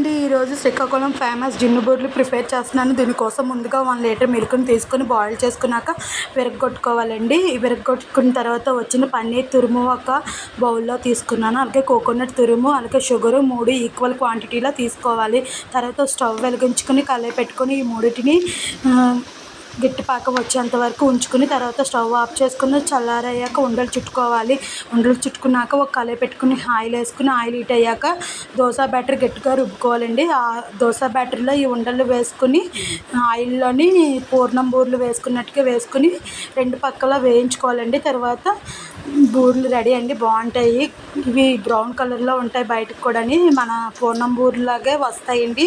అండి ఈరోజు శ్రీకాకుళం ఫేమస్ జిన్ను బూర్లు ప్రిపేర్ చేస్తున్నాను. దీనికోసం ముందుగా వన్ లీటర్ మిల్క్ని తీసుకొని బాయిల్ చేసుకున్నాక విరగొట్టుకోవాలండి. విరగొట్టుకున్న తర్వాత వచ్చిన పన్నీర్ తురుము ఒక బౌల్లో తీసుకున్నాను. అలాగే కోకోనట్ తురుము అలాగే షుగరు మూడు ఈక్వల్ క్వాంటిటీలో తీసుకోవాలి. తర్వాత స్టవ్ వెలిగించుకొని కలయి పెట్టుకొని ఈ మూడింటిని గట్టి పాకం వచ్చేంత వరకు ఉంచుకుని తర్వాత స్టవ్ ఆఫ్ చేసుకుని చల్లారయ్యాక ఉండలు చుట్టుకోవాలి. ఉండలు చుట్టుకున్నాక ఒక కళ పెట్టుకుని ఆయిల్ వేసుకుని ఆయిల్ హీట్ అయ్యాక దోశ బ్యాటర్ గట్టిగా రుబ్బుకోవాలండి. ఆ దోశ బ్యాటర్లో ఈ ఉండలు వేసుకుని ఆయిల్లోని పూర్ణం బూరెలు వేసుకున్నట్టుగా వేసుకుని రెండు పక్కల వేయించుకోవాలండి. తర్వాత బూరెలు రెడీ అండి బాగుంటాయి. ఇవి బ్రౌన్ కలర్లో ఉంటాయి బయటకు కూడా మన పూర్ణం బూరెలాగే వస్తాయండి.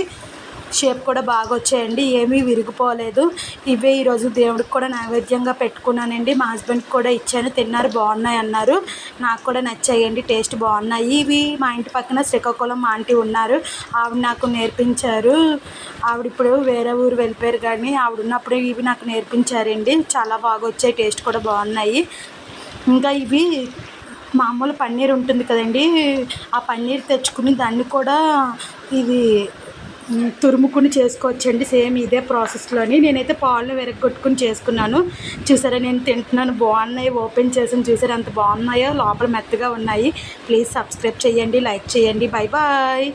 షేప్ కూడా బాగా వచ్చాయండి. ఏమీ విరిగిపోలేదు. ఇవే ఈరోజు దేవుడికి కూడా నైవేద్యంగా పెట్టుకున్నానండి. మా హస్బెండ్కి కూడా ఇచ్చాను. తిన్నారు బాగున్నాయి అన్నారు. నాకు కూడా నచ్చాయండి. టేస్ట్ బాగున్నాయి. ఇవి మా ఇంటి పక్కన శ్రీకాకుళం ఆంటీ ఉన్నారు. ఆవిడ నాకు నేర్పించారు. ఆవిడ ఇప్పుడు వేరే ఊరు వెళ్ళిపోయారు కానీ ఆవిడ ఉన్నప్పుడు ఇవి నాకు నేర్పించారండి. చాలా బాగా వచ్చాయి. టేస్ట్ కూడా బాగున్నాయి. ఇంకా ఇవి మామూలు పన్నీర్ ఉంటుంది కదండి. ఆ పన్నీర్ తెచ్చుకుని దాన్ని కూడా ఇది తురుముకుని చేసుకోవచ్చండి. సేమ్ ఇదే ప్రాసెస్లోని. నేనైతే పాలు వెరగొట్టుకుని చేసుకున్నాను. చూసారా నేను తింటున్నాను. బాగున్నాయి. ఓపెన్ చేసాను. చూసారా ఎంత బాగున్నాయో. లోపల మెత్తగా ఉన్నాయి. ప్లీజ్ సబ్స్క్రైబ్ చేయండి. లైక్ చేయండి. Bye bye.